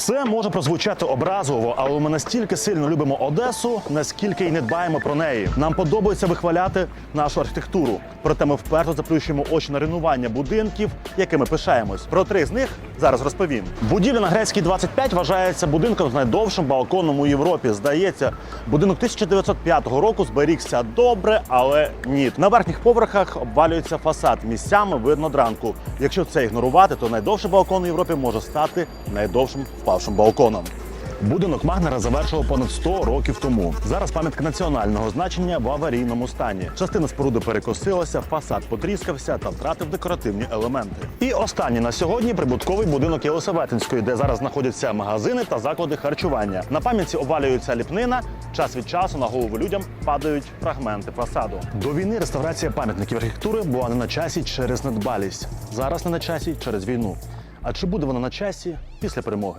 Це може прозвучати образово, але ми настільки сильно любимо Одесу, наскільки й не дбаємо про неї. Нам подобається вихваляти нашу архітектуру. Проте ми вперто заплющуємо очі на руйнування будинків, якими пишаємось. Про три з них зараз розповім. Будівля на Грецькій 25 вважається будинком з найдовшим балконом у Європі. Здається, будинок 1905 року зберігся добре, але ні. На верхніх поверхах обвалюється фасад. Місцями видно дранку. Якщо це ігнорувати, то найдовший балкон у Європі може стати найдовшим впавшим балконом. Будинок Магнера завершував понад 100 років тому. Зараз пам'ятка національного значення в аварійному стані. Частина споруди перекосилася, фасад потріскався та втратив декоративні елементи. І останній на сьогодні прибутковий будинок Єлисаветинської, де зараз знаходяться магазини та заклади харчування. На пам'ятці обвалюється ліпнина. Час від часу на голову людям падають фрагменти фасаду. До війни реставрація пам'ятників архітектури була не на часі через недбалість. Зараз не на часі через війну. А чи буде вона на часі після перемоги?